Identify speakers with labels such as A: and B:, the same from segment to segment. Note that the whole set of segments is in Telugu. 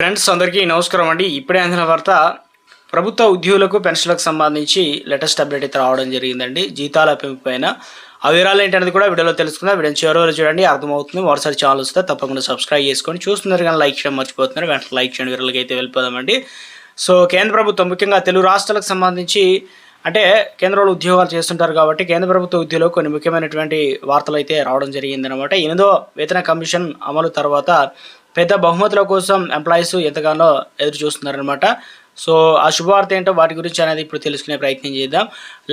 A: ఫ్రెండ్స్ అందరికీ నమస్కారం అండి. ఇప్పుడే అందిన వార్త ప్రభుత్వ ఉద్యోగులకు పెన్షన్లకు సంబంధించి లేటెస్ట్ అప్డేట్ అయితే రావడం జరిగిందండి. జీతాల పెంపు పైన ఆ వివరాలు ఏంటనేది కూడా వీడియోలో తెలుసుకుందాం. వీడియో చివరి వరకు చూడండి. అర్థమవుతుంది. మరోసారి ఛానల్ వస్తే తప్పకుండా సబ్స్క్రైబ్ చేసుకొని చూస్తున్నారు కానీ లైక్ చేయడం మర్చిపోతున్నారు. వెంటనే లైక్ చేయండి. వీరలకి అయితే వెళ్ళిపోదామండి. సో కేంద్ర ప్రభుత్వం ముఖ్యంగా తెలుగు రాష్ట్రాలకు సంబంధించి అంటే కేంద్రంలో ఉద్యోగాలు చేస్తుంటారు కాబట్టి కేంద్ర ప్రభుత్వ ఉద్యోగులు కొన్ని ముఖ్యమైనటువంటి వార్తలు అయితే రావడం జరిగిందనమాట ఎనిమిదో వేతన కమిషన్ అమలు తర్వాత పెద్ద బహుమతుల కోసం ఎంప్లాయీస్ ఎంతగానో ఎదురు చూస్తున్నారనమాట సో ఆ శుభవార్త ఏంటో వాటి గురించి అనేది ఇప్పుడు తెలుసుకునే ప్రయత్నం చేద్దాం.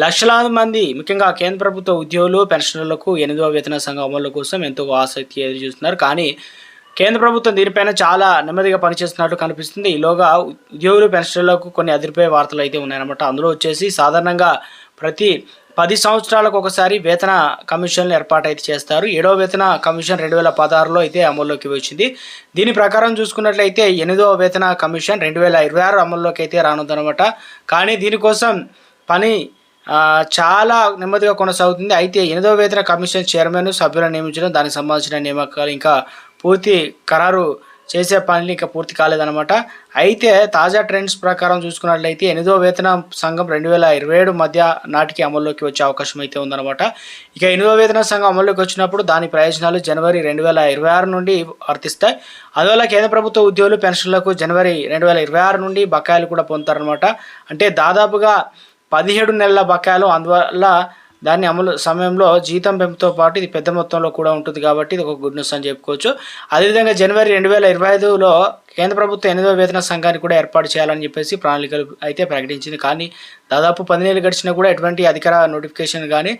A: లక్షలాది మంది ముఖ్యంగా కేంద్ర ప్రభుత్వ ఉద్యోగులు పెన్షనర్లకు ఎనిమిదవ వేతన సంఘం అమలు కోసం ఎంతో ఆసక్తి ఎదురు చూస్తున్నారు కానీ కేంద్ర ప్రభుత్వం దీనిపైన చాలా నెమ్మదిగా పనిచేస్తున్నట్టు కనిపిస్తుంది. ఈలోగా ఉద్యోగులు పెన్షన్లకు కొన్ని అదిరిపోయే వార్తలు అయితే ఉన్నాయన్నమాట. అందులో వచ్చేసి సాధారణంగా ప్రతి పది సంవత్సరాలకు ఒకసారి వేతన కమిషన్లు ఏర్పాటు అయితే చేస్తారు. ఏడవ వేతన కమిషన్ రెండు వేల పదహారులో అయితే అమల్లోకి వచ్చింది. దీని ప్రకారం చూసుకున్నట్లయితే ఎనిమిదవ వేతన కమిషన్ రెండు వేల ఇరవై ఆరు అమల్లోకి అయితే రానుందనమాట కానీ దీనికోసం పని చాలా నెమ్మదిగా కొనసాగుతుంది. అయితే ఎనిమిదవ వేతన కమిషన్ చైర్మన్ సభ్యులను నియమించడం దానికి సంబంధించిన నియామకాలు ఇంకా పూర్తి ఖరారు చేసే పనులు ఇంకా పూర్తి కాలేదన్నమాట. అయితే తాజా ట్రెండ్స్ ప్రకారం చూసుకున్నట్లయితే ఎనిమిదో వేతన సంఘం రెండు వేల ఇరవై ఏడు మధ్య నాటికి అమల్లోకి వచ్చే అవకాశం అయితే ఉందన్నమాట. ఇక ఎనిమిదో వేతన సంఘం అమల్లోకి వచ్చినప్పుడు దాని ప్రయోజనాలు జనవరి రెండు వేల ఇరవై ఆరు నుండి వర్తిస్తాయి. అందువల్ల కేంద్ర ప్రభుత్వ ఉద్యోగులు పెన్షన్లకు జనవరి రెండు వేల ఇరవై ఆరు నుండి బకాయిలు కూడా పొందుతారనమాట అంటే దాదాపుగా పదిహేడు నెలల బకాయిలు అందువల్ల దాన్ని అమలు సమయంలో జీతం పెంపుతో పాటు ఇది పెద్ద మొత్తంలో కూడా ఉంటుంది కాబట్టి ఇది ఒక గుడ్ న్యూస్ అని చెప్పుకోవచ్చు. అదేవిధంగా జనవరి రెండు వేల ఇరవై ఐదులో కేంద్ర ప్రభుత్వం ఎనిమిదో వేతన సంఘాన్ని కూడా ఏర్పాటు చేయాలని చెప్పేసి ప్రణాళికలు అయితే ప్రకటించింది. కానీ దాదాపు పదినేళ్ళు గడిచినా కూడా ఎటువంటి అధికార నోటిఫికేషన్ కానీ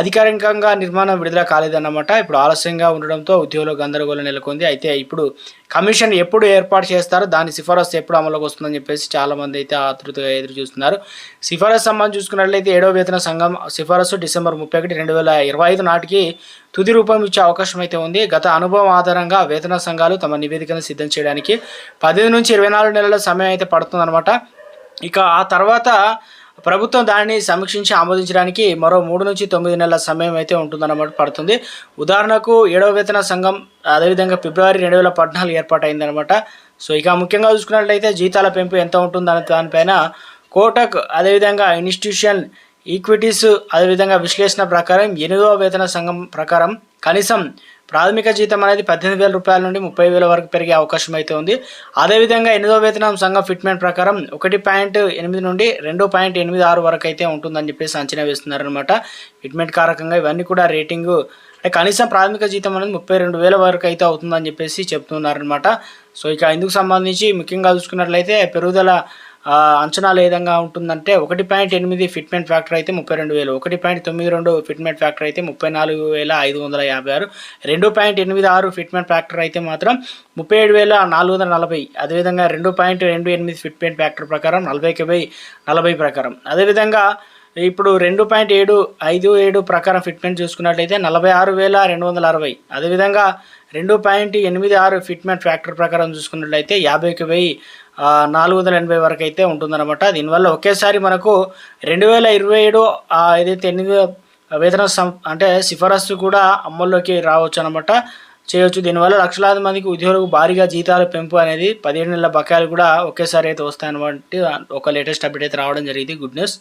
A: అధికారికంగా నిర్మాణం విడుదల కాలేదన్నమాట. ఇప్పుడు ఆలస్యంగా ఉండడంతో ఉద్యోగులు గందరగోళం నెలకొంది. అయితే ఇప్పుడు కమిషన్ ఎప్పుడు ఏర్పాటు చేస్తారో దాని సిఫారసు ఎప్పుడు అమలుకి వస్తుందని చెప్పేసి చాలామంది అయితే ఆతృతగా ఎదురు చూస్తున్నారు. సిఫారసు సంబంధం చూసుకున్నట్లయితే ఏడవ వేతన సంఘం సిఫారసు డిసెంబర్ ముప్పై ఒకటి రెండు వేల ఇరవై ఐదు నాటికి తుది రూపం ఇచ్చే అవకాశం అయితే ఉంది. గత అనుభవం ఆధారంగా వేతన సంఘాలు తమ నివేదికను సిద్ధం చేయడానికి పదిహేను నుంచి ఇరవై నాలుగు నెలల సమయం అయితే పడుతుందన్నమాట. ఇక ఆ తర్వాత ప్రభుత్వం దానిని సమీక్షించి ఆమోదించడానికి మరో మూడు నుంచి తొమ్మిది నెలల సమయం అయితే ఉంటుందన్నమాట పడుతుంది. ఉదాహరణకు ఏడవ వేతన సంఘం అదేవిధంగా ఫిబ్రవరి రెండు వేల పద్నాలుగు ఏర్పాటైందనమాట సో ఇక ముఖ్యంగా చూసుకున్నట్లయితే జీతాల పెంపు ఎంత ఉంటుందనే దానిపైన కోటక్ అదేవిధంగా ఇన్స్టిట్యూషన్ ఈక్విటీస్ అదేవిధంగా విశ్లేషణ ప్రకారం ఎనిమిదవ వేతన సంఘం ప్రకారం కనీసం ప్రాథమిక జీతం అనేది పద్దెనిమిది వేల రూపాయల నుండి ముప్పై వేల వరకు పెరిగే అవకాశం అయితే ఉంది. అదేవిధంగా ఎనిమిదో వేతనం సంఘం ఫిట్మెంట్ ప్రకారం ఒకటి పాయింట్ ఎనిమిది నుండి రెండు పాయింట్ ఎనిమిది ఆరు వరకు అయితే ఉంటుందని చెప్పేసి అంచనా వేస్తున్నారనమాట ఫిట్మెంట్ కారకంగా ఇవన్నీ కూడా రేటింగ్ అంటే కనీసం ప్రాథమిక జీతం అనేది ముప్పై రెండు వేల వరకు అయితే అవుతుందని చెప్పేసి చెప్తున్నారనమాట సో ఇక ఇందుకు సంబంధించి ముఖ్యంగా చూసుకున్నట్లయితే పెరుగుదల అంచనాలు ఏ విధంగా ఉంటుందంటే ఒకటి పాయింట్ ఎనిమిది ఫిట్మెంట్ ఫ్యాక్టర్ అయితే ముప్పై రెండు వేలు ఒకటి పాయింట్ తొమ్మిది రెండు ఫిట్మెంట్ ఫ్యాక్టర్ అయితే ముప్పై నాలుగు వేల ఐదు వందల యాభై ఆరు రెండు పాయింట్ ఎనిమిది ఆరు ఫిట్మెంట్ ఫ్యాక్టర్ అయితే మాత్రం ముప్పై ఏడు వేల నాలుగు వందల నలభై. అదేవిధంగా రెండు పాయింట్ రెండు ఎనిమిది ఫిట్మెంట్ ఫ్యాక్టర్ ప్రకారం నలభైకి బై నలభై ప్రకారం. అదేవిధంగా ఇప్పుడు రెండు పాయింట్ ఏడు ఐదు ఏడు ప్రకారం ఫిట్మెంట్ చూసుకున్నట్లయితే నలభై ఆరు వేల రెండు వందల అరవై. అదేవిధంగా రెండు పాయింట్ ఎనిమిది ఆరు ఫిట్మెంట్ ఫ్యాక్టర్ ప్రకారం చూసుకున్నట్లయితే యాభైకి వెయ్యి నాలుగు వందల ఎనభై వరకు అయితే ఉంటుందన్నమాట. దీనివల్ల ఒకేసారి మనకు రెండు వేల ఇరవై ఏడు ఏదైతే ఎనిమిది వేతన సం అంటే సిఫారసు కూడా అమల్లోకి రావచ్చు అనమాట చేయొచ్చు. దీనివల్ల లక్షలాది మందికి ఉద్యోగులకు భారీగా జీతాల పెంపు అనేది పదిహేడు నెలల బకాయిలు కూడా ఒకేసారి అయితే వస్తాయన్నమాట. ఒక లేటెస్ట్ అప్డేట్ అయితే రావడం జరిగింది. Good news.